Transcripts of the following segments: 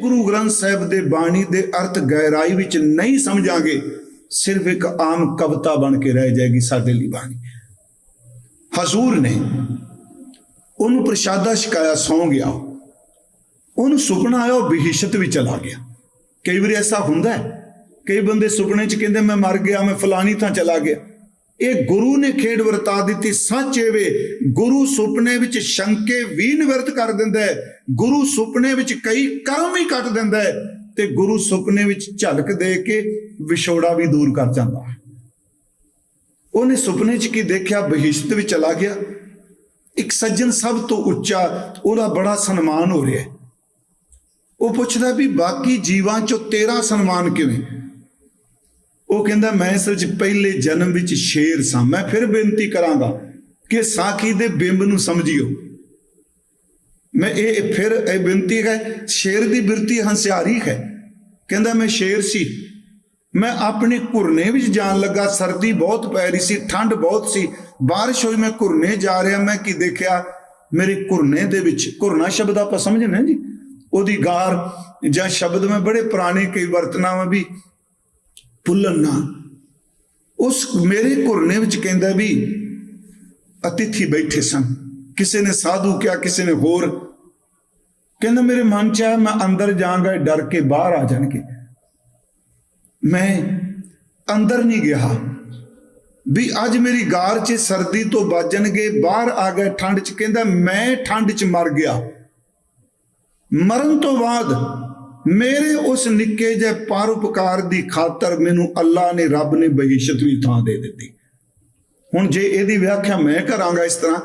ਗੁਰੂ ਗ੍ਰੰਥ ਸਾਹਿਬ ਦੇ ਬਾਣੀ ਦੇ ਅਰਥ ਗਹਿਰਾਈ ਵਿੱਚ ਨਹੀਂ ਸਮਝਾਂਗੇ, ਸਿਰਫ ਇੱਕ ਆਮ ਕਵਿਤਾ ਬਣ ਕੇ ਰਹਿ ਜਾਏਗੀ ਸਾਡੇ ਲਈ ਬਾਣੀ। ਹਜ਼ੂਰ ਨੇ ਉਹਨੂੰ ਪ੍ਰਸ਼ਾਦਾ ਛਕਾਇਆ, ਸੌਂ ਗਿਆ। ਉਹਨੂੰ ਸੁਪਨਾ ਆਇਆ, ਉਹ ਬਿਹਿਸ਼ਤ ਵਿੱਚ ਚਲਾ ਗਿਆ। ਕਈ ਵਾਰੀ ਐਸਾ ਹੁੰਦਾ ਹੈ, ਕਈ ਬੰਦੇ ਸੁਪਨੇ 'ਚ ਕਹਿੰਦੇ, ਮੈਂ ਮਰ ਗਿਆ, ਮੈਂ ਫਲਾਣੀ ਥਾਂ ਚਲਾ ਗਿਆ। ਇਹ ਗੁਰੂ ਨੇ ਖੇਡ ਵਰਤਾ ਦਿੱਤੀ, ਸੱਚ ਇਹ ਵੇ, ਗੁਰੂ ਸੁਪਨੇ ਵਿੱਚ ਸ਼ੰਕੇ ਵੀ ਨਿਵਰਤ ਕਰ ਦਿੰਦਾ ਹੈ, ਗੁਰੂ ਸੁਪਨੇ ਵਿੱਚ ਕਈ ਕਰਮ ਵੀ ਕੱਟ ਦਿੰਦਾ ਹੈ ਤੇ ਗੁਰੂ ਸੁਪਨੇ ਵਿੱਚ ਝਲਕ ਦੇ ਕੇ ਵਿਛੋੜਾ ਵੀ ਦੂਰ ਕਰ ਜਾਂਦਾ ਹੈ। ਉਹਨੇ ਸੁਪਨੇ 'ਚ ਕੀ ਦੇਖਿਆ? ਬਹਿਸ਼ਤ ਵਿੱਚ ਚਲਾ ਗਿਆ। ਇੱਕ ਸੱਜਣ ਸਭ ਤੋਂ ਉੱਚਾ, ਉਹਦਾ ਬੜਾ ਸਨਮਾਨ ਹੋ ਰਿਹਾ ਉਹ ਪੁੱਛਦਾ ਵੀ ਬਾਕੀ ਜੀਵਾਂ 'ਚੋਂ ਤੇਰਾ ਸਨਮਾਨ ਕਿਵੇਂ? ਉਹ ਕਹਿੰਦਾ, ਮੈਂ ਅਸਲ 'ਚ ਪਹਿਲੇ ਜਨਮ ਵਿੱਚ ਸ਼ੇਰ ਸਾਂ। ਮੈਂ ਫਿਰ ਬੇਨਤੀ ਕਰਾਂਗਾ ਕਿ ਸਾਖੀ ਦੇ ਬਿੰਬ ਨੂੰ ਸਮਝਿਓ। ਮੈਂ ਇਹ ਫਿਰ ਇਹ ਬੇਨਤੀ ਹੈ, ਸ਼ੇਰ ਦੀ ਬਿਰਤੀ ਹੰਸਿਆਰੀ ਹੈ। ਕਹਿੰਦਾ, ਮੈਂ ਸ਼ੇਰ ਸੀ। ਮੈਂ ਆਪਣੇ ਘੁਰਨੇ ਵਿੱਚ ਜਾਣ ਲੱਗਾ। ਸਰਦੀ ਬਹੁਤ ਪੈ ਰਹੀ ਸੀ, ਠੰਡ ਬਹੁਤ ਸੀ। ਬਾਰਿਸ਼ ਹੋਈ, ਮੈਂ ਘੁਰਨੇ ਜਾ ਰਿਹਾ। ਮੈਂ ਕੀ ਦੇਖਿਆ? ਮੇਰੇ ਘੁਰਨੇ ਦੇ ਵਿੱਚ, ਘੁਰਨਾ ਸ਼ਬਦ ਆਪਾਂ ਸਮਝਣਾ ਜੀ। ਉਹਦੀ ਗਾਰ ਜਾਂ ਸ਼ਬਦ ਮੈਂ ਬੜੇ ਪੁਰਾਣੇ ਕਈ ਵਰਤਨਾਵਾਂ ਵੀ ਭੁੱਲਣ ਨਾ। ਉਸ ਮੇਰੇ ਘੁਰਨੇ ਵਿੱਚ ਕਹਿੰਦਾ ਵੀ ਅਤਿਥੀ ਬੈਠੇ ਸਨ। ਕਿਸੇ ਨੇ ਸਾਧੂ ਕਿਹਾ, ਕਿਸੇ ਨੇ ਹੋਰ। ਕਹਿੰਦਾ, ਮੇਰੇ ਮਨ ਚ ਆਇਆ ਮੈਂ ਅੰਦਰ ਜਾਵਾਂਗਾ ਡਰ ਕੇ ਬਾਹਰ ਆ ਜਾਣਗੇ। ਮੈਂ ਅੰਦਰ ਨਹੀਂ ਗਿਆ। ਵੀ ਅੱਜ ਮੇਰੀ ਗਾਰ 'ਚ ਸਰਦੀ ਤੋਂ ਬਾਜਣਗੇ ਬਾਹਰ ਆ ਗਏ ਠੰਡ 'ਚ। ਕਹਿੰਦਾ, ਮੈਂ ਠੰਡ 'ਚ ਮਰ ਗਿਆ। ਮਰਨ ਤੋਂ ਬਾਅਦ ਮੇਰੇ ਉਸ ਨਿੱਕੇ ਜਿਹੇ ਪਰਉਪਕਾਰ ਦੀ ਖਾਤਰ ਮੈਨੂੰ ਅੱਲਾ ਨੇ, ਰੱਬ ਨੇ ਬਹਿਸ਼ਤ ਵੀ ਥਾਂ ਦੇ ਦਿੱਤੀ। ਹੁਣ ਜੇ ਇਹਦੀ ਵਿਆਖਿਆ ਮੈਂ ਕਰਾਂਗਾ ਇਸ ਤਰ੍ਹਾਂ,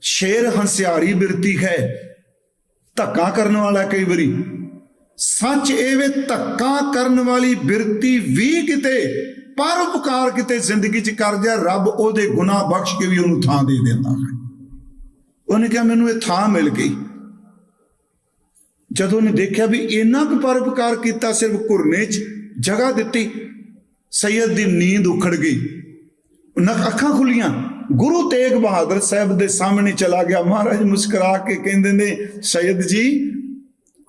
ਸ਼ੇਰ ਹੰਸਿਆਰੀ ਬਿਰਤੀ ਹੈ, ਧੱਕਾ ਕਰਨ ਵਾਲਾ ਕਈ ਵਾਰੀ। ਸੱਚ ਇਹ ਵੇ, ਧੱਕਾ ਕਰਨ ਵਾਲੀ ਬਿਰਤੀ ਵੀ ਕਿਤੇ ਪਰਉਪਕਾਰ ਕਿਤੇ ਜ਼ਿੰਦਗੀ 'ਚ ਕਰ ਜਾ, ਰੱਬ ਉਹਦੇ ਗੁਨਾਹ ਬਖਸ਼ ਕੇ ਵੀ ਉਹਨੂੰ ਥਾਂ ਦੇ ਦਿੰਦਾ ਹੈ। ਉਹਨੇ ਕਿਹਾ, ਮੈਨੂੰ ਇਹ ਥਾਂ ਮਿਲ ਗਈ। ਜਦੋਂ ਉਹਨੇ ਦੇਖਿਆ ਵੀ ਇੰਨਾ ਕੁ ਪਰਉਪਕਾਰ ਕੀਤਾ ਸਿਰਫ ਘੁਰਨੇ 'ਚ, ਜਗ੍ਹਾ ਦਿੱਤੀ ਸੈਯਦ ਦੀ ਨੀਂਦ ਉਖੜ ਗਈ। ਉਹਨਾਂ ਅੱਖਾਂ ਖੁੱਲੀਆਂ। ਗੁਰੂ ਤੇਗ ਬਹਾਦਰ ਸਾਹਿਬ ਦੇ ਸਾਹਮਣੇ ਚਲਾ ਗਿਆ। ਮਹਾਰਾਜ ਮੁਸਕਰਾ ਕੇ ਕਹਿੰਦੇ ਨੇ ਸੈਯਦ ਜੀ,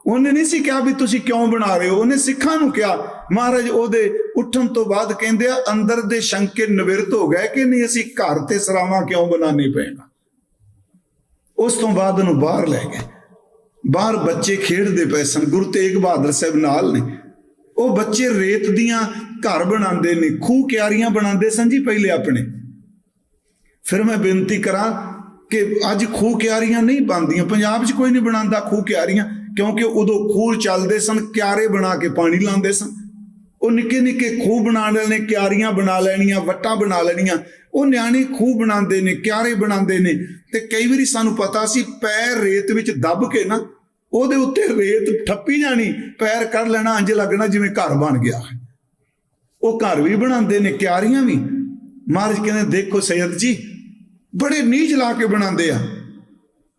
ਉਹਨੇ ਨਹੀਂ ਸੀ ਕਿਹਾ ਵੀ ਤੁਸੀਂ ਕਿਉਂ ਬਣਾ ਰਹੇ ਹੋ? ਉਹਨੇ ਸਿੱਖਾਂ ਨੂੰ ਕਿਹਾ। ਮਹਾਰਾਜ ਉਹਦੇ ਉੱਠਣ ਤੋਂ ਬਾਅਦ ਕਹਿੰਦੇ ਆ, ਅੰਦਰ ਦੇ ਸ਼ੰਕੇ ਨਿਵਰਤ ਹੋ ਗਏ ਕਿ ਨਹੀਂ, ਅਸੀਂ ਘਰ ਤੇ ਸਰਾਵਾਂ ਕਿਉਂ ਬਣਾਉਣੀ ਪਏਗਾ ਉਸ ਤੋਂ ਬਾਅਦ ਉਹਨੂੰ ਬਾਹਰ ਲੈ ਗਏ। ਬਾਹਰ ਬੱਚੇ ਖੇਡਦੇ ਪਏ ਸਨ, ਗੁਰੂ ਤੇਗ ਬਹਾਦਰ ਸਾਹਿਬ ਨਾਲ ਨੇ। ਉਹ ਬੱਚੇ ਰੇਤ ਦੀਆਂ ਘਰ ਬਣਾਉਂਦੇ ਨੇ, ਖੂਹ ਕਿਆਰੀਆਂ ਬਣਾਉਂਦੇ ਸਨ ਜੀ ਪਹਿਲੇ ਆਪਣੇ। ਫਿਰ ਮੈਂ ਬੇਨਤੀ ਕਰਾਂ ਕਿ ਅੱਜ ਖੂਹ ਕਿਆਰੀਆਂ ਨਹੀਂ ਬਣਦੀਆਂ, ਪੰਜਾਬ 'ਚ ਕੋਈ ਨਹੀਂ ਬਣਾਉਂਦਾ ਖੂਹ ਕਿਆਰੀਆਂ, ਕਿਉਂਕਿ ਉਦੋਂ ਖੂਹ ਚੱਲਦੇ ਸਨ, ਕਿਆਰੇ ਬਣਾ ਕੇ ਪਾਣੀ ਲਾਉਂਦੇ ਸਨ। ਉਹ ਨਿੱਕੇ ਨਿੱਕੇ ਖੂਹ ਬਣਾ ਲੈਣੇ ਕਿਆਰੀਆਂ ਬਣਾ ਲੈਣੀਆਂ, ਵੱਟਾਂ ਬਣਾ ਲੈਣੀਆਂ। ਉਹ ਨਿਆਣੇ ਖੂਹ ਬਣਾਉਂਦੇ ਨੇ, ਕਿਆਰੇ ਬਣਾਉਂਦੇ ਨੇ। ਤੇ ਕਈ ਵਾਰੀ ਸਾਨੂੰ ਪਤਾ ਸੀ, ਪੈਰ ਰੇਤ ਵਿੱਚ ਦੱਬ ਕੇ ਨਾ ਉਹਦੇ ਉੱਤੇ ਰੇਤ ਠੱਪੀ ਜਾਣੀ, ਪੈਰ ਕੱਢ ਲੈਣਾ ਇੰਜ ਲੱਗਣਾ, ਜਿਵੇਂ ਘਰ ਬਣ ਗਿਆ। ਉਹ ਘਰ ਵੀ ਬਣਾਉਂਦੇ ਨੇ, ਕਿਆਰੀਆਂ ਵੀ। ਮਹਾਰਾਜ ਕਹਿੰਦੇ, ਦੇਖੋ ਸੈਦ ਜੀ, ਬੜੇ ਨੀਚ ਲਾ ਕੇ ਬਣਾਉਂਦੇ ਆ।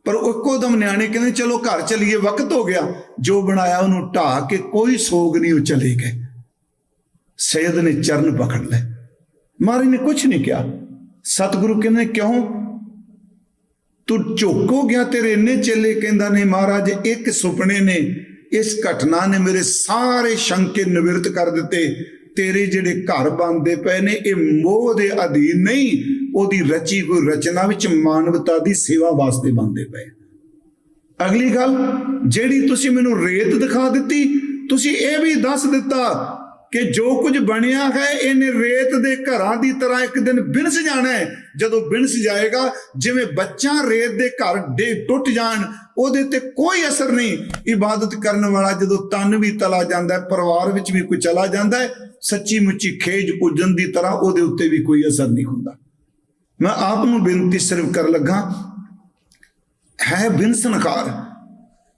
ਪਰ ਇੱਕੋ ਦਮ ਨਿਆਣੇ ਕਹਿੰਦੇ, ਚਲੋ ਘਰ ਚਲੀਏ, ਵਕਤ ਹੋ ਗਿਆ। ਜੋ ਬਣਾਇਆ ਉਹਨੂੰ ਢਾਹ ਕੇ ਕੋਈ ਸੋਗ ਨਹੀਂ, ਉਹ ਚਲੇ ਗਏ। ਸੈਯਦ ਨੇ ਚਰਨ ਪਕੜ ਲਏ। ਮਹਾਰਾਜ ਨੇ ਕੁਝ ਨਹੀਂ ਕਿਹਾ। ਸਤਿਗੁਰੂ ਕਹਿੰਦੇ, ਕਿਉਂ? ਤੂੰ ਝੋਕੋ ਗਿਆ ਤੇਰੇ ਇੰਨੇ ਚੇਲੇ, ਕਹਿੰਦਾ ਨੇ ਮਹਾਰਾਜ, ਇੱਕ ਸੁਪਨੇ ਨੇ, ਇਸ ਘਟਨਾ ਨੇ ਮੇਰੇ ਸਾਰੇ ਸ਼ੰਕੇ ਨਿਵਰਤ ਕਰ ਦਿੱਤੇ। ਤੇਰੇ ਜਿਹੜੇ ਘਰ ਬਣਦੇ ਪਏ ਨੇ, ਇਹ ਮੋਹ ਦੇ ਅਧੀਨ ਨਹੀਂ, ਉਹਦੀ ਰਚੀ ਹੋਈ ਰਚਨਾ ਵਿੱਚ ਮਾਨਵਤਾ ਦੀ ਸੇਵਾ ਵਾਸਤੇ ਬਣਦੇ ਪਏ। ਅਗਲੀ ਗੱਲ, ਜਿਹੜੀ ਤੁਸੀਂ ਮੈਨੂੰ ਰੇਤ ਦਿਖਾ ਦਿੱਤੀ, ਤੁਸੀਂ ਇਹ ਵੀ ਦੱਸ ਦਿੱਤਾ ਕਿ ਜੋ ਕੁਝ ਬਣਿਆ ਹੈ, ਇਹਨੇ ਰੇਤ ਦੇ ਘਰਾਂ ਦੀ ਤਰ੍ਹਾਂ ਇੱਕ ਦਿਨ ਬਿਨਸ ਜਾਣਾ ਹੈ। ਜਦੋਂ ਬਿਨਸ ਜਾਏਗਾ, ਜਿਵੇਂ ਬੱਚਾ ਰੇਤ ਦੇ ਘਰ ਦੇ ਟੁੱਟ ਜਾਣ, ਉਹਦੇ ਤੇ ਕੋਈ ਅਸਰ ਨਹੀਂ। ਇਬਾਦਤ ਕਰਨ ਵਾਲਾ ਜਦੋਂ ਤਨ ਵੀ ਤਲਾ ਜਾਂਦਾ ਪਰਿਵਾਰ ਵਿੱਚ ਵੀ ਕੋਈ ਚਲਾ ਜਾਂਦਾ ਹੈ ਸੱਚੀ ਮੁੱਚੀ ਖੇਜ ਉਜਨ ਦੀ ਤਰ੍ਹਾਂ ਉਹਦੇ ਉੱਤੇ ਵੀ ਕੋਈ ਅਸਰ ਨਹੀਂ ਹੁੰਦਾ। ਮੈਂ ਆਪ ਨੂੰ ਬੇਨਤੀ ਸਿਰਫ ਕਰ ਲੱਗਾ, ਹੈ ਬਿਨਸਨਕਾਰ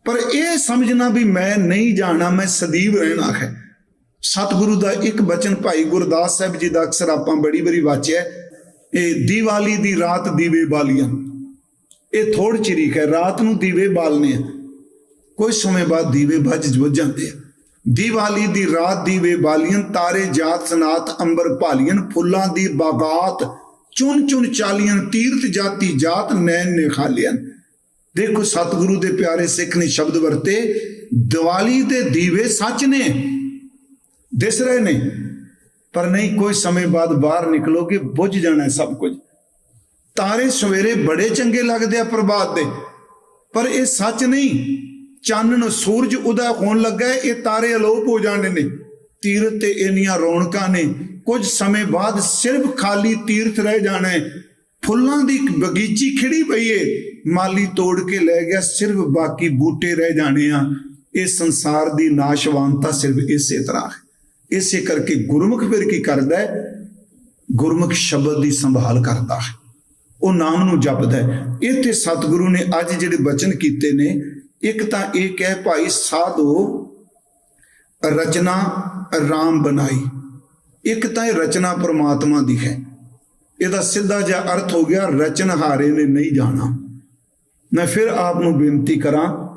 ਪਰ ਇਹ ਸਮਝਣਾ ਵੀ ਮੈਂ ਨਹੀਂ ਜਾਣਾ, ਮੈਂ ਸਦੀਵ ਰਹਿਣਾ ਹੈ। ਸਤਿਗੁਰੂ ਦਾ ਇੱਕ ਬਚਨ ਭਾਈ ਗੁਰਦਾਸ ਸਾਹਿਬ ਜੀ ਦਾ ਅਕਸਰ ਆਪਾਂ ਬੜੀ ਬੜੀ ਵਾਚਿਆ ਇਹ ਦੀਵਾਲੀ ਦੀ ਰਾਤ ਦੀਵੇ ਬਾਲੀਆਂ। ਇਹ ਥੋੜ ਚਿਰੀਕ ਹੈ, ਰਾਤ ਨੂੰ ਦੀਵੇ ਬਾਲਨੇ ਆ। ਕੁਝ ਸਮੇਂ ਬਾਅਦ ਦੀਵੇ ਬੁੱਝ ਜਾਂਦੇ ਆ। ਦੀਵਾਲੀ ਦੀ ਰਾਤ ਦੀਵੇ ਬਾਲੀਆਂ, ਤਾਰੇ ਜਾਤ ਸਨਾਤ ਅੰਬਰ ਭਾਲੀਆਂ, ਫੁੱਲਾਂ ਦੀ ਬਾਗਾਤ, ਚੁਣ ਚੁਣ ਚਾਲੀਆਂ, ਤੀਰਥ ਜਾਤੀ ਜਾਤ ਨੈਣ ਨੇ ਖਾਲੀਆਂ ਦੇਖੋ ਸਤਿਗੁਰੂ ਦੇ ਪਿਆਰੇ ਸਿੱਖ ਨੇ ਸ਼ਬਦ ਵਰਤੇ, ਦੀਵਾਲੀ ਦੇ ਦੀਵੇ ਸੱਚ ਨੇ। ਦਿਸ ਰਹੇ ਨੇ ਪਰ ਨਹੀਂ, ਕੋਈ ਸਮੇਂ ਬਾਅਦ ਬਾਹਰ ਨਿਕਲੋਗੇ ਬੁੱਝ ਜਾਣਾ ਸਭ ਕੁਝ। ਤਾਰੇ ਸਵੇਰੇ ਬੜੇ ਚੰਗੇ ਲੱਗਦੇ ਆ ਪ੍ਰਭਾਤ ਦੇ। ਪਰ ਇਹ ਸੱਚ ਨਹੀਂ ਚਾਨਣ ਸੂਰਜ ਉਦਾ ਹੋਣ ਲੱਗਾ ਇਹ ਤਾਰੇ ਅਲੋਪ ਹੋ ਜਾਣੇ ਨੇ ਤੀਰਥ ਤੇ ਇੰਨੀਆਂ ਰੌਣਕਾਂ ਨੇ, ਕੁਝ ਸਮੇਂ ਬਾਅਦ ਸਿਰਫ ਖਾਲੀ ਤੀਰਥ ਰਹਿ ਜਾਣਾ ਹੈ। ਫੁੱਲਾਂ ਦੀ ਇੱਕ ਬਗੀਚੀ ਖਿੜੀ ਪਈ ਏ, ਮਾਲੀ ਤੋੜ ਕੇ ਲੈ ਗਿਆ, ਸਿਰਫ ਬਾਕੀ ਬੂਟੇ ਰਹਿ ਜਾਣੇ ਆ। ਇਹ ਸੰਸਾਰ ਦੀ ਨਾਸ਼ਵਾਨਤਾ ਸਿਰਫ ਇਸੇ ਤਰ੍ਹਾਂ ਹੈ। ਇਸੇ ਕਰਕੇ ਗੁਰਮੁਖ ਫਿਰ ਕੀ ਕਰਦਾ ਹੈ? ਗੁਰਮੁਖ ਸ਼ਬਦ ਦੀ ਸੰਭਾਲ ਕਰਦਾ ਹੈ। ਉਹ ਨਾਮ ਨੂੰ ਜਪਦਾ ਹੈ। ਇੱਥੇ ਸਤਿਗੁਰੂ ਨੇ ਅੱਜ ਜਿਹੜੇ ਬਚਨ ਕੀਤੇ ਨੇ, ਇੱਕ ਤਾਂ ਇਹ ਕਹਿ, ਭਾਈ ਸਾਧੋ ਰਚਨਾ ਰਾਮ ਬਣਾਈ। ਇੱਕ ਤਾਂ ਇਹ ਰਚਨਾ ਪ੍ਰਮਾਤਮਾ ਦੀ ਹੈ। ਇਹਦਾ ਸਿੱਧਾ ਜਿਹਾ ਅਰਥ ਹੋ ਗਿਆ ਰਚਨਹਾਰੇ ਨੇ ਨਹੀਂ ਜਾਣਾ। ਮੈਂ ਫਿਰ ਆਪ ਨੂੰ ਬੇਨਤੀ ਕਰਾਂ,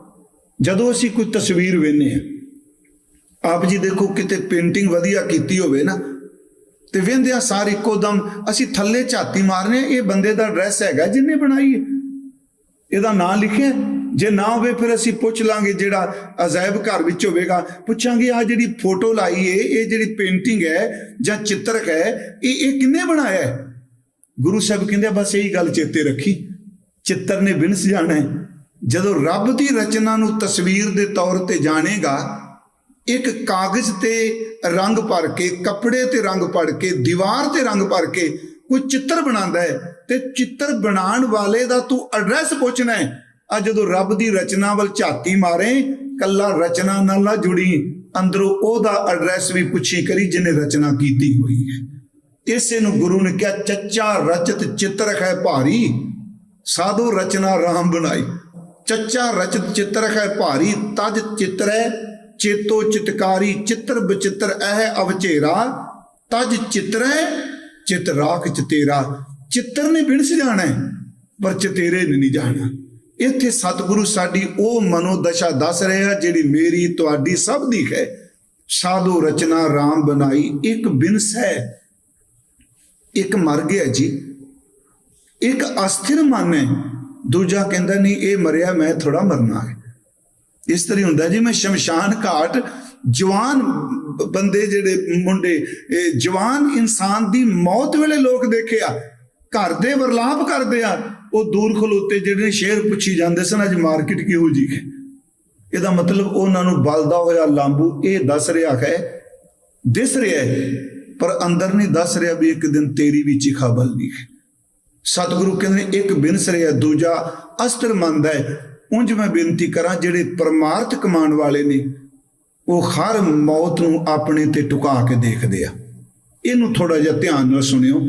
ਜਦੋਂ ਅਸੀਂ ਕੋਈ ਤਸਵੀਰ ਵੇਖਨੇ ਆ ਆਪ ਜੀ ਦੇਖੋ ਕਿਤੇ ਪੇਂਟਿੰਗ ਵਧੀਆ ਕੀਤੀ ਹੋਵੇ ਨਾ, ਤੇ ਵੇਂਦਿਆ ਸਾਰ ਇੱਕੋ ਦਮ ਅਸੀਂ ਥੱਲੇ ਝਾਤੀ ਮਾਰਨੇ ਇਹ ਬੰਦੇ ਦਾ ਐਡਰੈਸ ਹੈਗਾ ਜਿੰਨੇ ਬਣਾਈ ਹੈ। ਇਹਦਾ ਨਾਂ ਲਿਖਿਆ ਜੇ ਨਾ ਹੋਵੇ ਫਿਰ ਅਸੀਂ ਪੁੱਛ ਲਾਂਗੇ ਜਿਹੜਾ ਅਜਾਇਬ ਘਰ ਵਿੱਚ ਹੋਵੇਗਾ। ਪੁੱਛਾਂਗੇ ਆ ਜਿਹੜੀ ਫੋਟੋ ਲਾਈ ਏ ਇਹ ਜਿਹੜੀ ਪੇਂਟਿੰਗ ਹੈ ਜਾਂ ਚਿੱਤਰਕ ਹੈ, ਇਹ ਇਹ ਕਿੰਨੇ ਬਣਾਇਆ ਹੈ? ਗੁਰੂ ਸਾਹਿਬ ਕਹਿੰਦੇ ਬਸ ਇਹੀ ਗੱਲ ਚੇਤੇ ਰੱਖੀ। ਚਿੱਤਰ ਨੇ ਬਿਨਸ ਜਾਣਾ ਹੈ। ਜਦੋਂ ਰੱਬ ਦੀ ਰਚਨਾ ਨੂੰ ਤਸਵੀਰ ਦੇ ਤੌਰ ਤੇ ਜਾਣੇਗਾ ਇੱਕ ਕਾਗਜ਼ ਤੇ ਰੰਗ ਭਰ ਕੇ, ਕੱਪੜੇ ਤੇ ਰੰਗ ਭਰ ਕੇ, ਦੀਵਾਰ ਤੇ ਰੰਗ ਭਰ ਕੇ ਕੋਈ ਚਿੱਤਰ ਬਣਾਉਂਦਾ ਹੈ ਤੇ ਚਿੱਤਰ ਬਣਾਉਣ ਵਾਲੇ ਦਾ ਤੂੰ ਐਡਰੈਸ ਪੁੱਛਣਾ ਹੈ। ਆ ਜਦੋਂ ਰੱਬ ਦੀ ਰਚਨਾ ਵੱਲ ਝਾਤੀ ਮਾਰੇ, ਕੱਲਾ ਰਚਨਾ ਨਾਲ ਨਾ ਜੁੜੀ, ਅੰਦਰੋਂ ਉਹਦਾ ਐਡਰੈਸ ਵੀ ਪੁੱਛੀ ਕਰੀ ਜਿਹਨੇ ਰਚਨਾ ਕੀਤੀ ਹੋਈ ਹੈ। ਇਸੇ ਨੂੰ ਗੁਰੂ ਨੇ ਕਿਹਾ, ਚੱਚਾ ਰਚਤ ਚਿੱਤਰਕ ਹੈ ਭਾਰੀ, ਸਾਧੂ ਰਚਨਾ ਰਾਮ ਬਣਾਈ। ਚੱਚਾ ਰਚਤ ਚਿੱਤਰਕ ਹੈ ਭਾਰੀ, ਤਜ ਚਿੱਤਰ ਹੈ ਚੇਤੋ ਚਿਤਕਾਰੀ ਚਿੱਤਰ ਬਚਿੱਤਰ ਇਹ ਅਵਚੇਰਾ, ਤਜ ਚਿੱਤਰੈ ਚਿਤ ਰਾਖ ਚਤੇਰਾ ਚਿੱਤਰ ਨੇ ਬਿਨਸ ਜਾਣਾ ਹੈ, ਪਰ ਚਤੇਰੇ ਨੇ ਨਹੀਂ ਜਾਣਾ। ਇੱਥੇ ਸਤਿਗੁਰੂ ਸਾਡੀ ਉਹ ਮਨੋਦਸ਼ਾ ਦੱਸ ਰਿਹਾ ਜਿਹੜੀ ਮੇਰੀ, ਤੁਹਾਡੀ ਸਭ ਦੀ ਹੈ। ਸਾਧੂ ਰਚਨਾ ਰਾਮ ਬਣਾਈ, ਇੱਕ ਬਿਨਸ ਹੈ। ਇੱਕ ਮਰ ਗਿਆ ਜੀ। ਇੱਕ ਅਸਥਿਰ ਮਨ ਹੈ। ਦੂਜਾ ਕਹਿੰਦਾ, ਨਹੀਂ, ਇਹ ਮਰਿਆ, ਮੈਂ ਥੋੜਾ ਮਰਨਾ ਹੈ। ਇਸ ਤਰ੍ਹਾਂ ਹੁੰਦਾ ਜੀ, ਮੈਂ ਸ਼ਮਸ਼ਾਨ ਘਾਟ ਜਵਾਨ ਬੰਦੇ ਜਿਹੜੇ ਮੁੰਡੇ ਜਵਾਨ ਇਨਸਾਨ ਦੀ ਮੌਤ ਵੇਲੇ ਲੋਕ ਦੇਖਿਆ, ਘਰ ਦੇ ਵਰਲਾਪ ਕਰਦੇ ਆ, ਉਹ ਦੂਰ ਖਲੋਤੇ ਜਿਹੜੇ ਨੇ ਸ਼ੇਰ ਪੁੱਛੀ ਜਾਂਦੇ ਸਨ, ਅੱਜ ਮਾਰਕੀਟ ਕਿਹੋ ਜੀ ਹੈ? ਇਹਦਾ ਮਤਲਬ ਉਹਨਾਂ ਨੂੰ ਬਲਦਾ ਹੋਇਆ ਲਾਂਬੂ ਇਹ ਦੱਸ ਰਿਹਾ ਹੈ, ਦਿਸ ਰਿਹਾ ਹੈ, ਪਰ ਅੰਦਰ ਨਹੀਂ ਦੱਸ ਰਿਹਾ ਵੀ ਇੱਕ ਦਿਨ ਤੇਰੀ ਵੀ ਚਿਖਾ ਬਲਨੀ ਹੈ। ਸਤਿਗੁਰੂ ਕਹਿੰਦੇ ਨੇ, ਇੱਕ ਬਿਨਸ ਰਿਹਾ, ਦੂਜਾ ਅਸਤਰ ਮੰਦ ਹੈ ਉਂਝ ਮੈਂ ਬੇਨਤੀ ਕਰਾਂ, ਜਿਹੜੇ ਪਰਮਾਰਥ ਕਮਾਉਣ ਵਾਲੇ ਨੇ, ਉਹ ਹਰ ਮੌਤ ਨੂੰ ਆਪਣੇ ਤੇ ਟੁਕਾ ਕੇ ਦੇਖਦੇ ਆ। ਇਹਨੂੰ ਥੋੜਾ ਜਿਹਾ ਧਿਆਨ ਨਾਲ ਸੁਣਿਓ।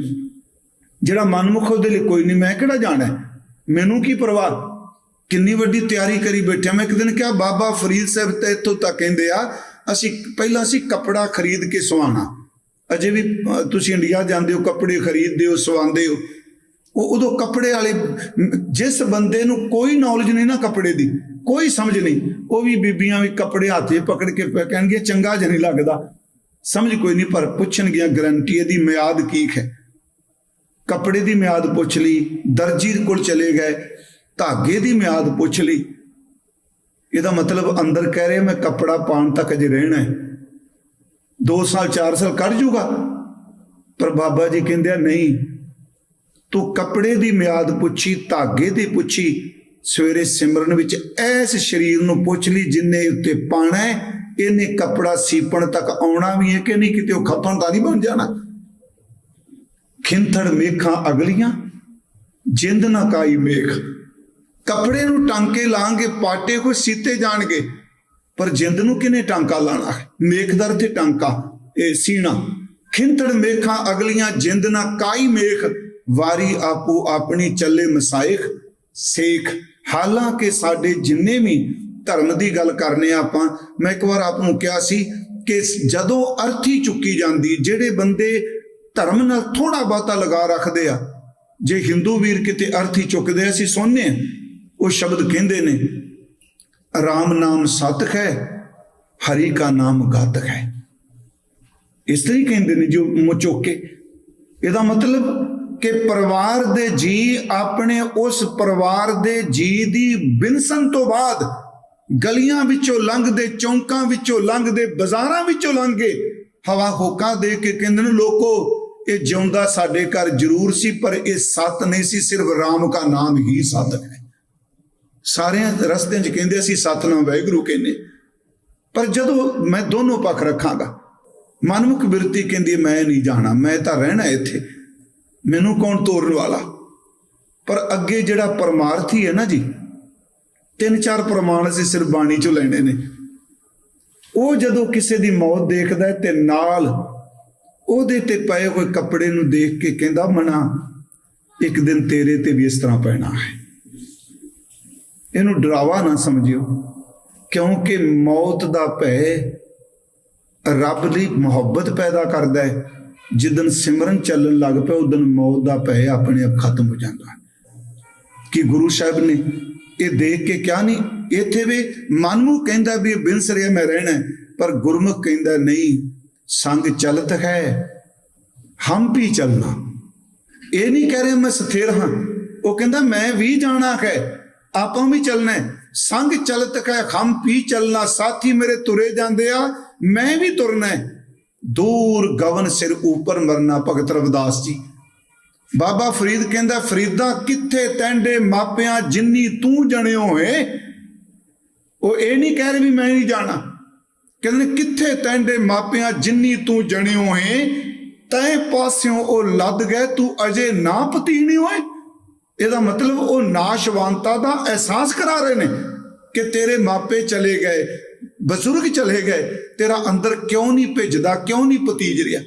ਜਿਹੜਾ ਮਨਮੁਖ ਉਹਦੇ ਲਈ ਕੋਈ ਨਹੀਂ, ਮੈਂ ਕਿਹੜਾ ਜਾਣਾ ਮੈਨੂੰ ਕੀ ਪਰਵਾਹ? ਕਿੰਨੀ ਵੱਡੀ ਤਿਆਰੀ ਕਰੀ ਬੈਠਿਆ ਮੈਂ ਇੱਕ ਦਿਨ ਕਿਹਾ, ਬਾਬਾ ਫਰੀਦ ਸਾਹਿਬ ਤੇ ਇੱਥੋਂ ਤੱਕ ਕਹਿੰਦੇ ਆ, ਅਸੀਂ ਪਹਿਲਾਂ ਅਸੀਂ ਕੱਪੜਾ ਖਰੀਦ ਕੇ ਸਵਾਣਾ ਅਜੇ ਵੀ ਤੁਸੀਂ ਇੰਡੀਆ ਜਾਂਦੇ ਹੋ, ਕੱਪੜੇ ਖਰੀਦਦੇ ਹੋ, ਸਵਾਉਂਦੇ ਹੋ। ਉਹ ਉਦੋਂ ਕੱਪੜੇ ਵਾਲੇ, ਜਿਸ ਬੰਦੇ ਨੂੰ ਕੋਈ ਨੌਲੇਜ ਨਹੀਂ ਨਾ ਕੱਪੜੇ ਦੀ, ਕੋਈ ਸਮਝ ਨਹੀਂ, ਉਹ ਵੀ ਬੀਬੀਆਂ ਵੀ ਕੱਪੜੇ ਹੱਥੇ ਪਕੜ ਕੇ ਪ- ਕਹਿਣਗੇ, ਚੰਗਾ ਜਿਹਾ ਨਹੀਂ ਲੱਗਦਾ। ਸਮਝ ਕੋਈ ਨਹੀਂ, ਪਰ ਪੁੱਛਣਗੀਆਂ ਗਰੰਟੀ ਇਹਦੀ ਮਿਆਦ ਕੀ ਹੈ? ਕੱਪੜੇ ਦੀ ਮਿਆਦ ਪੁੱਛ ਲਈ, ਦਰਜੀ ਕੋਲ ਚਲੇ ਗਏ, ਧਾਗੇ ਦੀ ਮਿਆਦ ਪੁੱਛ ਲਈ। ਇਹਦਾ ਮਤਲਬ ਅੰਦਰ ਕਹਿ ਰਿਹਾ, ਮੈਂ ਕੱਪੜਾ ਪਾਉਣ ਤੱਕ ਅਜੇ ਰਹਿਣਾ ਹੈ। 2 ਸਾਲ 4 ਸਾਲ ਕੱਢ ਜੂਗਾ? ਪਰ ਬਾਬਾ ਜੀ ਕਹਿੰਦੇ ਆ, ਨਹੀਂ ਤੂੰ ਕੱਪੜੇ ਦੀ ਮਿਆਦ ਪੁੱਛੀ, ਧਾਗੇ ਦੀ ਪੁੱਛੀ, ਸਵੇਰੇ ਸਿਮਰਨ ਵਿੱਚ ਐਸ ਸਰੀਰ ਨੂੰ ਪੁੱਛ ਲਈ ਜਿੰਨੇ ਉੱਤੇ ਪਾਣਾ ਹੈ, ਇਹਨੇ ਕੱਪੜਾ ਸੀਪਣ ਤੱਕ ਆਉਣਾ ਵੀ ਹੈ ਕਿ ਨਹੀਂ, ਕਿਤੇ ਉਹ ਖੱਪਣ ਦਾ ਨਹੀਂ ਬਣ ਜਾਣਾ। ਖਿੰਥੜ ਮੇਖਾਂ ਅਗਲੀਆਂ, ਜਿੰਦ ਨਾ ਕਾਈ ਮੇਖ। ਕੱਪੜੇ ਨੂੰ ਟਾਂਕੇ ਲਾਂਗੇ, ਪਾਟੇ ਕੋ ਸੀਤੇ ਜਾਣਗੇ, ਪਰ ਜਿੰਦ ਨੂੰ ਕਿਨੇ ਟਾਂਕਾ ਲਾਣਾ ਮੇਖ ਮੇਖਦਰ ਤੇ ਟਾਂਕਾ, ਇਹ ਸੀਣਾ। ਖਿੰਥੜ ਮੇਖਾਂ ਅਗਲੀਆਂ, ਜਿੰਦ ਨਾ ਕਾਈ ਮੇਖ। ਵਾਰੀ ਆਪੋ ਆਪਣੀ ਚੱਲੇ ਮਸਾਇਖ ਸੇਖ। ਹਾਲਾਂਕਿ ਸਾਡੇ ਜਿੰਨੇ ਵੀ ਧਰਮ ਦੀ ਗੱਲ ਕਰਨੇ ਆ ਆਪਾਂ, ਮੈਂ ਇੱਕ ਵਾਰ ਆਪ ਨੂੰ ਕਿਹਾ ਸੀ ਕਿ ਜਦੋਂ ਅਰਥੀ ਚੁੱਕੀ ਜਾਂਦੀ, ਜਿਹੜੇ ਬੰਦੇ ਧਰਮ ਨਾਲ ਥੋੜਾ ਬਹੁਤਾ ਲਗਾ ਰੱਖਦੇ ਆ, ਜੇ ਹਿੰਦੂ ਵੀਰ ਕਿਤੇ ਅਰਥੀ ਚੁੱਕਦੇ ਅਸੀਂ ਸੁਣਨੇ ਉਹ ਸ਼ਬਦ ਕਹਿੰਦੇ ਨੇ, ਰਾਮ ਨਾਮ ਸਤਿ ਹੈ ਹਰੀ ਕਾ ਨਾਮ ਗਾਤਕ ਹੈ ਇਸ ਤਰ੍ਹਾਂ ਕਹਿੰਦੇ ਨੇ ਜੋ ਮੂੰਹ ਚੁੱਕ ਕੇ। ਇਹਦਾ ਮਤਲਬ ਕਿ ਪਰਿਵਾਰ ਦੇ ਜੀ ਆਪਣੇ ਉਸ ਪਰਿਵਾਰ ਦੇ ਜੀ ਦੀ ਬਿਨਸਨ ਤੋਂ ਬਾਅਦ ਗਲੀਆਂ ਵਿੱਚੋਂ ਲੰਘਦੇ, ਚੌਂਕਾਂ ਵਿੱਚੋਂ ਲੰਘਦੇ, ਬਾਜ਼ਾਰਾਂ ਵਿੱਚੋਂ ਲੰਘੇ, ਹਵਾ ਹੋਕਾ ਦੇ ਕੇ ਕਹਿੰਦੇ ਨੇ, ਲੋਕੋ, ਇਹ ਜਿਉਂਦਾ ਸਾਡੇ ਘਰ ਜ਼ਰੂਰ ਸੀ, ਪਰ ਇਹ ਸਤ ਨਹੀਂ ਸੀ, ਸਿਰਫ ਰਾਮ ਦਾ ਨਾਮ ਹੀ ਸਤ ਹੈ। ਸਾਰਿਆਂ ਰਸਤਿਆਂ 'ਚ ਕਹਿੰਦੇ, ਅਸੀਂ ਸਤਨਾਮ ਵਾਹਿਗੁਰੂ ਕਹਿੰਦੇ ਪਰ ਜਦੋਂ ਮੈਂ ਦੋਨੋਂ ਪੱਖ ਰੱਖਾਂਗਾ, ਮਨਮੁਖ ਬਿਰਤੀ ਕਹਿੰਦੀ ਮੈਂ ਨਹੀਂ ਜਾਣਾ, ਮੈਂ ਤਾਂ ਰਹਿਣਾ ਇੱਥੇ। ਮੈਨੂੰ ਕੌਣ ਤੋਰਨ ਵਾਲਾ? ਪਰ ਅੱਗੇ ਜਿਹੜਾ ਪਰਮਾਰਥੀ ਹੈ ਨਾ ਜੀ, ਤਿੰਨ ਚਾਰ ਪ੍ਰਮਾਣ ਅਸੀਂ ਸਿਰ ਬਾਣੀ ਚੋਂ ਲੈਣੇ ਨੇ। ਉਹ ਜਦੋਂ ਕਿਸੇ ਦੀ ਮੌਤ ਦੇਖਦਾ ਹੈ ਤੇ ਨਾਲ ਉਹਦੇ ਤੇ ਪਏ ਹੋਏ ਕੱਪੜੇ ਨੂੰ ਦੇਖ ਕੇ ਕਹਿੰਦਾ, ਮਨਾ, ਇੱਕ ਦਿਨ ਤੇਰੇ ਤੇ ਵੀ ਇਸ ਤਰ੍ਹਾਂ ਪੈਣਾ ਹੈ। ਇਹਨੂੰ ਡਰਾਵਾ ਨਾ ਸਮਝਿਓ, ਕਿਉਂਕਿ ਮੌਤ ਦਾ ਭੈ ਰੱਬ ਲਈ ਮੁਹੱਬਤ ਪੈਦਾ ਕਰਦਾ ਹੈ। ਜਿੱਦਨ ਸਿਮਰਨ ਚੱਲਣ ਲੱਗ ਪਿਆ, ਉਦੋਂ ਮੌਤ ਦਾ ਭੈ ਆਪਣੇ ਆਪ ਖਤਮ ਹੋ ਜਾਂਦਾ। ਕਿ ਗੁਰੂ ਸਾਹਿਬ ਨੇ ਇਹ ਦੇਖ ਕੇ ਕਿਹਾ ਨਹੀਂ? ਇੱਥੇ ਵੀ ਮਨ ਨੂੰ ਕਹਿੰਦਾ ਵੀ ਬਿਨਸਰਿਆ ਮੈਂ ਰਹਿਣਾ ਪਰ ਗੁਰਮੁਖ ਕਹਿੰਦਾ ਨਹੀਂ, ਸੰਗ ਚਲਤ ਹੈ, ਹਮ ਵੀ ਚੱਲਣਾ। ਇਹ ਨਹੀਂ ਕਹਿ ਰਿਹਾ ਮੈਂ ਸਥਿਰ ਹਾਂ। ਉਹ ਕਹਿੰਦਾ ਮੈਂ ਵੀ ਜਾਣਾ ਹੈ, ਆਪਾਂ ਵੀ ਚੱਲਣਾ ਹੈ। ਸੰਗ ਚਲਤ ਹੈ, ਹਮ ਵੀ ਚੱਲਣਾ। ਸਾਥੀ ਮੇਰੇ ਤੁਰੇ ਜਾਂਦੇ ਆ, ਮੈਂ ਵੀ ਤੁਰਨਾ ਦੂਰ ਗਵਨ ਸਿਰ ਉੱਪਰ ਮਰਨਾ, ਭਗਤ ਰਵਿਦਾਸ ਜੀ। ਬਾਬਾ ਫਰੀਦ ਕਹਿੰਦਾ, ਫਰੀਦਾ ਕਿੱਥੇ ਤੈਂਡੇ ਮਾਪਿਆਂ ਜਿੰਨੀ ਤੂੰ ਜਣਿਓ ਹੋਏ ਉਹ ਇਹ ਨਹੀਂ ਕਹਿ ਰਹੇ ਵੀ ਮੈਂ ਨਹੀਂ ਜਾਣਾ। ਕਹਿੰਦੇ ਕਿੱਥੇ ਤੈਂਡੇ ਮਾਪਿਆਂ ਜਿੰਨੀ ਤੂੰ ਜਣਿਓ ਹੋਏ ਤੈ ਪਾਸਿਓਂ ਉਹ ਲੱਦ ਗਏ, ਤੂੰ ਅਜੇ ਨਾ ਪਤੀਣੀ ਹੋਏ ਇਹਦਾ ਮਤਲਬ ਉਹ ਨਾਸ਼ਵਾਨਤਾ ਦਾ ਅਹਿਸਾਸ ਕਰਾ ਰਹੇ ਨੇ ਕਿ ਤੇਰੇ ਮਾਪੇ ਚਲੇ ਗਏ। ਬਜ਼ੁਰਗ ਚਲੇ ਗਏ, ਤੇਰਾ ਅੰਦਰ ਕਿਉਂ ਨਹੀਂ ਭਿੱਜਦਾ, ਕਿਉਂ ਨਹੀਂ ਪਤੀਜ ਰਿਹਾ?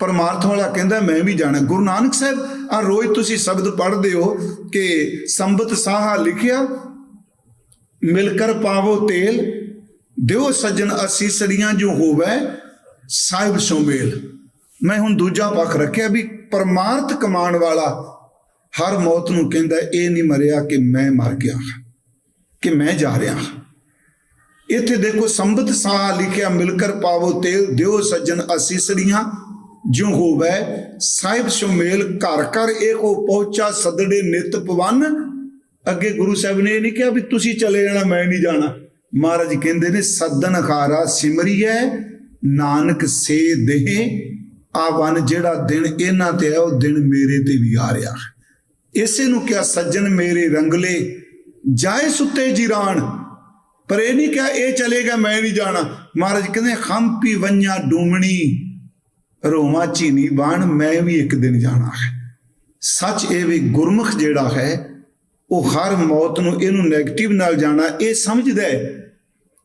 ਪਰਮਾਰਥ ਵਾਲਾ ਕਹਿੰਦਾ, ਮੈਂ ਵੀ ਜਾਣਾ ਗੁਰੂ ਨਾਨਕ ਸਾਹਿਬ, ਆ ਰੋਜ਼ ਤੁਸੀਂ ਸ਼ਬਦ ਪੜ੍ਹਦੇ ਹੋ ਕਿ ਸੰਬਤ ਸਾਹਾ ਲਿਖਿਆ, ਮਿਲ ਕਰ ਪਾਵੋ ਤੇਲ, ਦਿਓ ਸੱਜਣ ਅਸੀਸੜੀਆਂ ਜੋ ਹੋਵੇ, ਸਾਹਿਬ ਸ਼ੋਮੇਲ ਮੈਂ ਹੁਣ ਦੂਜਾ ਪੱਖ ਰੱਖਿਆ ਵੀ ਪਰਮਾਰਥ ਕਮਾਉਣ ਵਾਲਾ ਹਰ ਮੌਤ ਨੂੰ ਕਹਿੰਦਾ, ਇਹ ਨਹੀਂ ਮਰਿਆ ਕਿ ਮੈਂ ਮਰ ਗਿਆ, ਕਿ ਮੈਂ ਜਾ ਰਿਹਾ ਹਾਂ। ਇੱਥੇ ਦੇਖੋ ਸੰਬਤ ਸਾਹ ਲਿਖਿਆ ਮਿਲ ਕਰ ਪਾਵੋ ਤੇਲ ਦਿਓ ਸੱਜਣ ਅਸੀਸੜੀਆਂ, ਜਿਉ ਹੋਵੇ, ਸਾਹਿਬ ਸੁਮੇਲ ਘਰ ਘਰ ਏਕੋ ਪਹੁੰਚਾ, ਸਦੜੇ ਨਿਤ ਪਵਨ ਅੱਗੇ ਗੁਰੂ ਸਾਹਿਬ ਨੇ ਇਹ ਨਹੀਂ ਕਿਹਾ ਵੀ ਤੁਸੀਂ ਚਲੇ ਜਾਣਾ, ਮੈਂ ਨਹੀਂ ਜਾਣਾ। ਮਹਾਰਾਜ ਕਹਿੰਦੇ ਨੇ ਸੱਦਨ ਖਾਰਾ ਸਿਮਰੀਐ, ਨਾਨਕ ਸੇ ਦੇਹ। ਆਵਨ ਜਿਹੜਾ ਦਿਨ ਇਹਨਾਂ ਤੇ ਹੈ, ਉਹ ਦਿਨ ਮੇਰੇ ਤੇ ਵੀ ਆ ਰਿਹਾ ਇਸੇ ਨੂੰ ਕਿਹਾ, ਸੱਜਣ ਮੇਰੇ ਰੰਗਲੇ, ਜਾਏ ਸੁੱਤੇ ਜੀਰਾਨ ਪਰ ਇਹ ਨਹੀਂ ਕਿਹਾ, ਇਹ ਚਲੇਗਾ, ਮੈਂ ਨਹੀਂ ਜਾਣਾ। ਮਹਾਰਾਜ ਕਹਿੰਦੇ ਖੰਪੀ ਵੰਨਿਆ ਡੂਮਣੀ ਰੋਮਾ ਚੀਨੀ ਬਾਣ ਮੈਂ ਵੀ ਇੱਕ ਦਿਨ ਜਾਣਾ ਹੈ। ਸੱਚ ਇਹ ਵੀ ਗੁਰਮੁਖ ਜਿਹੜਾ ਹੈ, ਉਹ ਹਰ ਮੌਤ ਨੂੰ ਇਹਨੂੰ 네ਗੇਟਿਵ ਨਾਲ ਜਾਣਾ, ਇਹ ਸਮਝਦਾ ਹੈ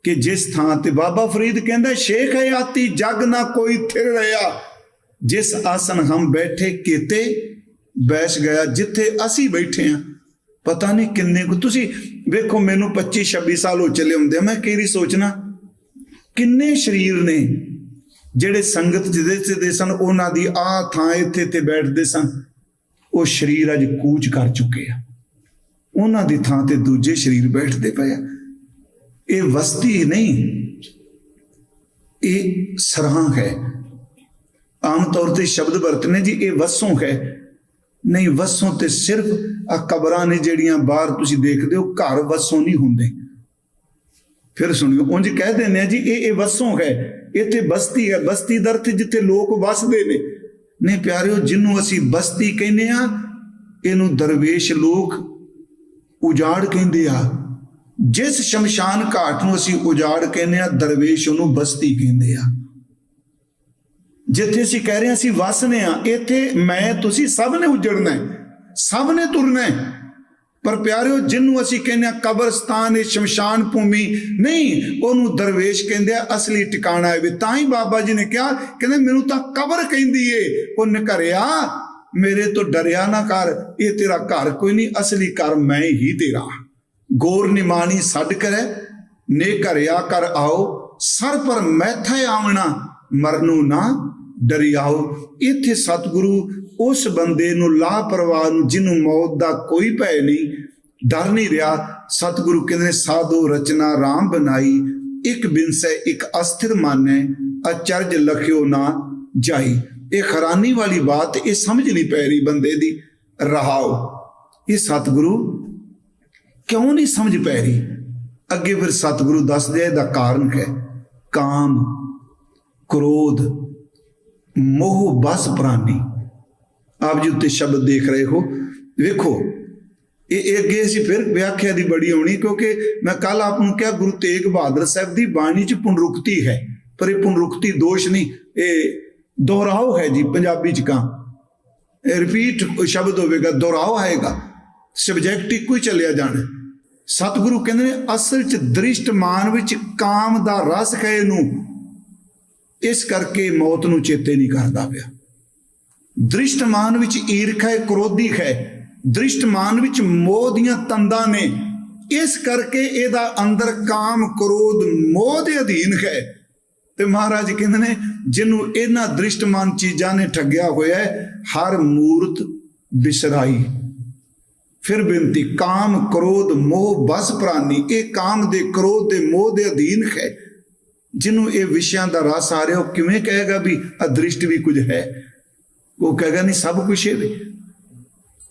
ਕਿ ਜਿਸ ਥਾਂ ਤੇ ਬਾਬਾ ਫਰੀਦ ਕਹਿੰਦਾ, ਸ਼ੇਖ ਹਯਾਤੀ, ਜਗ ਨਾ ਕੋਈ ਥਿਰ ਰਿਹਾ। ਜਿਸ ਆਸਨ ਹਮ ਬੈਠੇ ਕੀਤੇ ਬੈਠ ਗਿਆ ਜਿੱਥੇ ਅਸੀਂ ਬੈਠੇ ਆ ਪਤਾ ਨਹੀਂ ਕਿੰਨੇ ਕੁ ਤੁਸੀਂ ਵੇਖੋ ਮੈਨੂੰ 25 26 ਸਾਲ ਹੋ ਚੱਲੇ ਹੁੰਦੇ ਆ। ਮੈਂ ਕਿਹੜੀ ਸੋਚਣਾ? ਕਿੰਨੇ ਸਰੀਰ ਨੇ ਜਿਹੜੇ ਸੰਗਤ ਜਿਹਦੇ ਤੇ ਦੇ ਸਨ, ਉਹਨਾਂ ਦੀ ਆ ਥਾਂ ਇੱਥੇ ਤੇ ਬੈਠਦੇ ਸਨ। ਉਹ ਸਰੀਰ ਅੱਜ ਕੂਚ ਕਰ ਚੁੱਕੇ ਆ। ਉਹਨਾਂ ਦੀ ਥਾਂ ਤੇ ਦੂਜੇ ਸਰੀਰ ਬੈਠਦੇ ਪਏ ਆ। ਇਹ ਵਸਤੀ ਨਹੀਂ, ਇਹ ਸਰਾਂ ਹੈ। ਆਮ ਤੌਰ ਤੇ ਸ਼ਬਦ ਵਰਤਨੇ ਜੀ, ਇਹ ਵਸੋਂ ਹੈ। ਨਹੀਂ, ਵਸੋਂ ਤੇ ਸਿਰਫ ਆ ਕਬਰਾਂ ਨੇ ਜਿਹੜੀਆਂ ਬਾਹਰ ਤੁਸੀਂ ਦੇਖਦੇ ਹੋ, ਘਰ ਵਸੋਂ ਨਹੀਂ ਹੁੰਦੇ। ਫਿਰ ਸੁਣਿਓ, ਉਂਝ ਕਹਿ ਦਿੰਦੇ ਆ ਜੀ, ਇਹ ਇਹ ਵਸੋਂ ਹੈ, ਇੱਥੇ ਬਸਤੀ ਹੈ, ਬਸਤੀ ਦਾ ਅਰਥ ਜਿੱਥੇ ਲੋਕ ਵਸਦੇ ਨੇ। ਨਹੀਂ ਪਿਆਰਿਓ, ਜਿਹਨੂੰ ਅਸੀਂ ਬਸਤੀ ਕਹਿੰਦੇ ਆ ਇਹਨੂੰ ਦਰਵੇਸ਼ ਲੋਕ ਉਜਾੜ ਕਹਿੰਦੇ ਆ। ਜਿਸ ਸ਼ਮਸ਼ਾਨ ਘਾਟ ਨੂੰ ਅਸੀਂ ਉਜਾੜ ਕਹਿੰਦੇ ਆ ਦਰਵੇਸ਼ ਉਹਨੂੰ ਬਸਤੀ ਕਹਿੰਦੇ ਆ। ਜਿੱਥੇ ਅਸੀਂ ਕਹਿ ਰਹੇ ਹਾਂ ਅਸੀਂ ਵਸਨੇ ਆ ਇੱਥੇ ਮੈਂ, ਤੁਸੀਂ ਸਭ ਨੇ ਉੱਜੜਨਾ ਹੈ, ਸਭ ਨੇ ਤੁਰਨਾ ਹੈ। ਪਰ ਪਿਆਰਿਓ, ਜਿਹਨੂੰ ਅਸੀਂ ਕਹਿੰਦੇ ਆ ਕਬਰਸਤਾਨ ਇਹ ਸ਼ਮਸ਼ਾਨ ਭੂਮੀ, ਨਹੀਂ, ਉਹਨੂੰ ਦਰਵੇਸ਼ ਕਹਿੰਦੇ ਆ, ਅਸਲੀ ਟਿਕਾਣਾ ਹੈ ਵੀ ਤਾਂ ਹੀ ਬਾਬਾ ਜੀ ਨੇ ਕਿਹਾ, ਕਹਿੰਦੇ ਮੈਨੂੰ ਤਾਂ ਕਬਰ ਕਹਿੰਦੀ ਏ, ਉਹ ਨਿਕਰਿਆ, ਮੇਰੇ ਤੋਂ ਡਰਿਆ ਨਾ ਕਰ, ਇਹ ਤੇਰਾ ਘਰ ਕੋਈ ਨਹੀਂ, ਅਸਲੀ ਘਰ ਮੈਂ ਹੀ ਤੇਰਾ। ਗੋਰ ਨਿਮਾਣੀ ਛੱਡ ਕਰੈ, ਨੇ ਘਰਿਆ ਕਰ ਆਓ, ਸਰ ਪਰ ਮੈਥੈ ਆਵਣਾ, ਮਰਨੂ ਨਾ ਡਰਿਆਓ ਇੱਥੇ ਸਤਿਗੁਰੂ ਉਸ ਬੰਦੇ ਨੂੰ ਲਾਪਰਵਾਹ ਨੂੰ, ਜਿਹਨੂੰ ਮੌਤ ਦਾ ਕੋਈ ਭੈ ਨਹੀਂ, ਡਰ ਨਹੀਂ ਰਿਹਾ। ਸਤਿਗੁਰੂ ਕਹਿੰਦੇ ਸਾਧੋ ਰਚਨਾ ਰਾਮ ਬਣਾਈ, ਇੱਕ ਬਿਨਸੈ ਇੱਕ ਅਸਥਿਰ ਮਾਨੈ, ਅਚਰਜ ਲਖਿਓ ਨਾ ਜਾਈ। ਇਹ ਖਰਾਨੀ ਵਾਲੀ ਬਾਤ, ਇਹ ਸਮਝ ਨਹੀਂ ਪੈ ਰਹੀ ਬੰਦੇ ਦੀ। ਰਹਾਓ। ਇਹ ਸਤਿਗੁਰੂ ਕਿਉਂ ਨਹੀਂ ਸਮਝ ਪੈ ਰਹੀ? ਅੱਗੇ ਫਿਰ ਸਤਿਗੁਰੂ ਦੱਸਦੇ ਇਹਦਾ ਕਾਰਨ ਹੈ? ਕਾਮ, ਕ੍ਰੋਧ ਮੋਹ ਬਸ ਪ੍ਰਾਨੀ। ਆਪ ਜੀ ਉੱਤੇ ਸ਼ਬਦ ਦੇਖ ਰਹੇ ਹੋ। ਵੇਖੋ, ਇਹ ਅੱਗੇ ਅਸੀਂ ਫਿਰ ਵਿਆਖਿਆ ਦੀ ਬੜੀ ਆਉਣੀ, ਕਿਉਂਕਿ ਮੈਂ ਕੱਲ ਆਪ ਨੂੰ ਕਿਹਾ, ਗੁਰੂ ਤੇਗ ਬਹਾਦਰ ਸਾਹਿਬ ਦੀ ਬਾਣੀ ਚ ਪੁਨਰੁਕਤੀ ਹੈ, ਪਰ ਇਹ ਪੁਨਰੁਕਤੀ ਦੋਸ਼ ਨਹੀਂ, ਇਹ ਦੁਹਰਾਓ ਹੈ ਜੀ ਪੰਜਾਬੀ ਚ ਕਾਂ। ਰਿਪੀਟ ਸ਼ਬਦ ਹੋਵੇਗਾ, ਦੁਹਰਾਓ ਆਏਗਾ। ਸਬਜੈਕਟ ਇੱਕੋ ਹੀ ਚੱਲਿਆ ਜਾਣਾ। ਸਤਿਗੁਰੂ ਕਹਿੰਦੇ ਨੇ, ਅਸਲ ਚ ਦ੍ਰਿਸ਼ਟਮਾਨ ਵਿੱਚ ਕਾਮ ਦਾ ਰਸ ਹੈ ਇਹਨੂੰ। ਇਸ ਕਰਕੇ ਮੌਤ ਨੂੰ ਚੇਤੇ ਨਹੀਂ ਕਰਦਾ ਪਿਆ। ਦ੍ਰਿਸ਼ਟਮਾਨ ਵਿੱਚ ਈਰਖ ਹੈ, ਕ੍ਰੋਧੀ ਹੈ। ਦ੍ਰਿਸ਼ਟਮਾਨ ਵਿੱਚ ਮੋਹ ਦੀਆਂ ਤੰਦਾਂ ਨੇ। ਇਸ ਕਰਕੇ ਇਹਦਾ ਅੰਦਰ ਕਾਮ, ਕ੍ਰੋਧ, ਮੋਹ ਦੇ ਅਧੀਨ ਹੈ। ਤੇ ਮਹਾਰਾਜ ਕਹਿੰਦੇ ਨੇ, ਜਿਹਨੂੰ ਇਹਨਾਂ ਦ੍ਰਿਸ਼ਟਮਾਨ ਚੀਜ਼ਾਂ ਨੇ ਠੱਗਿਆ ਹੋਇਆ ਹੈ, ਹਰ ਮੂਰਤ ਬਿਸਰਾਈ। ਫਿਰ ਬੇਨਤੀ, ਕਾਮ, ਕ੍ਰੋਧ, ਮੋਹ, ਬਸ ਪ੍ਰਾਨੀ, ਇਹ ਕਾਮ ਦੇ, ਕ੍ਰੋਧ ਦੇ ਮੋਹ ਦੇ ਅਧੀਨ ਹੈ। ਜਿਹਨੂੰ ਇਹ ਵਿਸ਼ਿਆਂ ਦਾ ਰਸ ਆ ਰਿਹਾ, ਉਹ ਕਿਵੇਂ ਕਹੇਗਾ ਵੀ ਅਦ੍ਰਿਸ਼ਟ ਵੀ ਕੁਝ ਹੈ? ਉਹ ਕਹੇਗਾ, ਨਹੀਂ, ਸਭ ਕੁਝ ਇਹ ਵੇ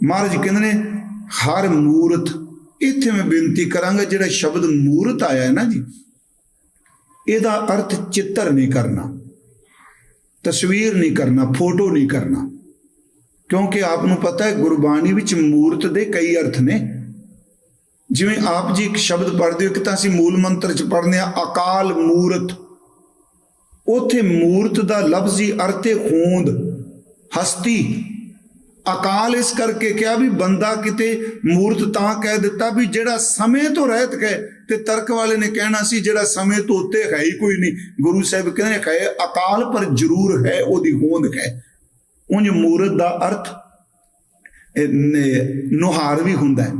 ਮਹਾਰਾਜ ਕਹਿੰਦੇ ਨੇ, ਹਰ ਮੂਰਤ ਇੱਥੇ ਮੈਂ ਬੇਨਤੀ ਕਰਾਂਗਾ, ਜਿਹੜਾ ਸ਼ਬਦ ਮੂਰਤ ਆਇਆ ਹੈ ਨਾ ਜੀ, ਇਹਦਾ ਅਰਥ ਚਿੱਤਰ ਨਹੀਂ ਕਰਨਾ, ਤਸਵੀਰ ਨਹੀਂ ਕਰਨਾ, ਫੋਟੋ ਨਹੀਂ ਕਰਨਾ। ਕਿਉਂਕਿ ਆਪ ਨੂੰ ਪਤਾ ਹੈ, ਗੁਰਬਾਣੀ ਵਿੱਚ ਮੂਰਤ ਦੇ ਕਈ ਅਰਥ ਨੇ। ਜਿਵੇਂ ਆਪ ਜੀ ਇੱਕ ਸ਼ਬਦ ਪੜ੍ਹਦੇ ਹੋ ਕਿ ਤਾਂ ਅਸੀਂ ਮੂਲ ਮੰਤਰ ਚ ਪੜ੍ਹਨੇ ਆ ਅਕਾਲ ਮੂਰਤ। ਉਥੇ ਮੂਰਤ ਦਾ ਲਫ਼ਜ਼ੀ ਅਰਥ ਹੈ ਹੋਂਦ ਹਸਤੀ। ਅਕਾਲ ਇਸ ਕਰਕੇ ਕਿਹਾ ਵੀ ਬੰਦਾ ਕਿਤੇ ਮੂਰਤ ਤਾਂ ਕਹਿ ਦਿੱਤਾ ਵੀ ਜਿਹੜਾ ਸਮੇਂ ਤੋਂ ਰਹਿਤ ਹੈ ਤੇ ਤਰਕ ਵਾਲੇ ਨੇ ਕਹਿਣਾ ਸੀ, ਜਿਹੜਾ ਸਮੇਂ ਤੋਂ ਉੱਤੇ ਹੈ ਹੀ ਕੋਈ ਨਹੀਂ। ਗੁਰੂ ਸਾਹਿਬ ਕਹਿੰਦੇ ਹੈ ਅਕਾਲ ਪਰ ਜ਼ਰੂਰ ਹੈ ਉਹਦੀ ਹੋਂਦ ਹੈ ਉਂਝ ਮੂਰਤ ਦਾ ਅਰਥ ਨੁਹਾਰ ਵੀ ਹੁੰਦਾ ਹੈ।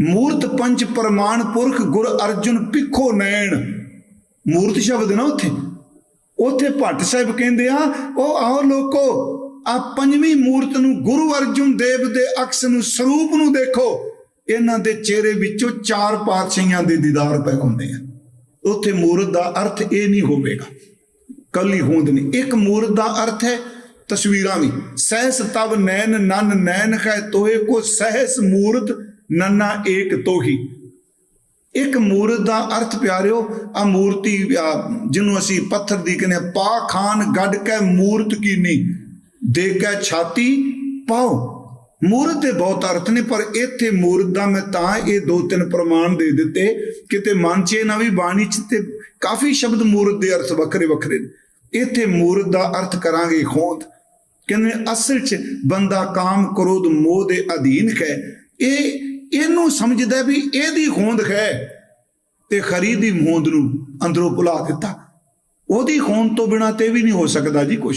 ਮੂਰਤ ਪੰਜ ਪ੍ਰਮਾਣ ਪੁਰਖ ਗੁਰ ਅਰਜੁਨ ਪਿੱਖੋ ਨੈਣ। ਮੂਰਤ ਸ਼ਬਦ ਨਾ ਉੱਥੇ? ਉੱਥੇ ਭੱਟ ਸਾਹਿਬ ਕਹਿੰਦੇ ਆ, ਉਹ ਆਓ ਲੋਕੋ, ਆ ਪੰਜਵੀਂ ਮੂਰਤ ਨੂੰ ਗੁਰੂ ਅਰਜੁਨ ਦੇਵ ਦੇ ਅਕਸ ਨੂੰ ਸਰੂਪ ਨੂੰ ਦੇਖੋ। ਇਹਨਾਂ ਦੇ ਚਿਹਰੇ ਵਿੱਚੋਂ ਚਾਰ ਪਾਤਸ਼ਾਹੀਆਂ ਦੇ ਦੀਦਾਰ ਪੈ ਹੁੰਦੇ ਆ। ਉੱਥੇ ਮੂਰਤ ਦਾ ਅਰਥ ਇਹ ਨਹੀਂ ਹੋਵੇਗਾ। ਕੱਲੀ ਹੋਂਦ ਨਹੀਂ। ਇੱਕ ਮੂਰਤ ਦਾ ਅਰਥ ਹੈ ਤਸਵੀਰਾਂ ਵੀ। ਸਹਿਸ ਤਵ ਨੈਣ ਨਨ ਨੈਣ ਹੈ ਤੋਏ ਕੋ ਸਹਿਸ ਮੂਰਤ ਨੰਨਾ ਏਕ ਤੋਹੀ। ਇੱਕ ਮੂਰਤ ਦਾ ਅਰਥ ਪਿਆਰਿਓ, ਆ ਮੂਰਤੀ ਜਿਹਨੂੰ ਅਸੀਂ ਪੱਥਰ ਦੀ ਕਹਿੰਦੇ ਪਾ ਖਾਨ ਗੱਡ ਕੇ ਮੂਰਤ ਕੀਨੀ ਦੇ ਕੇ ਛਾਤੀ ਪਾਓ। ਮੂਰਤ ਦੇ ਬਹੁਤ ਅਰਥ ਨੇ, ਪਰ ਇੱਥੇ ਮੂਰਤ ਦਾ ਮੈਂ ਤਾਂ ਇਹ ਦੋ ਤਿੰਨ ਪ੍ਰਮਾਣ ਦੇ ਦਿੱਤੇ, ਕਿਤੇ ਮਨ 'ਚ ਨਾ ਵੀ ਬਾਣੀ 'ਚ ਤੇ ਕਾਫੀ ਸ਼ਬਦ ਮੂਰਤ ਦੇ ਅਰਥ ਵੱਖਰੇ ਵੱਖਰੇ ਨੇ। ਇੱਥੇ ਮੂਰਤ ਦਾ ਅਰਥ ਕਰਾਂਗੇ ਹੋਂਦ ਕਹਿੰਦੇ ਅਸਲ 'ਚ ਬੰਦਾ ਕਾਮ ਕ੍ਰੋਧ ਮੋਹ ਦੇ ਅਧੀਨ ਹੈ। ਇਹ ਇਹਨੂੰ ਸਮਝਦਾ ਵੀ ਇਹਦੀ ਹੋਂਦ ਹੈ ਤੇ ਖਰੀ ਦੀ ਹੋਂਦ ਨੂੰ ਅੰਦਰੋਂ ਭੁਲਾ ਦਿੱਤਾ। ਉਹਦੀ ਹੋਂਦ ਤੋਂ ਬਿਨਾ ਤੇ ਵੀ ਨਹੀਂ ਹੋ ਸਕਦਾ ਜੀ ਕੁਝ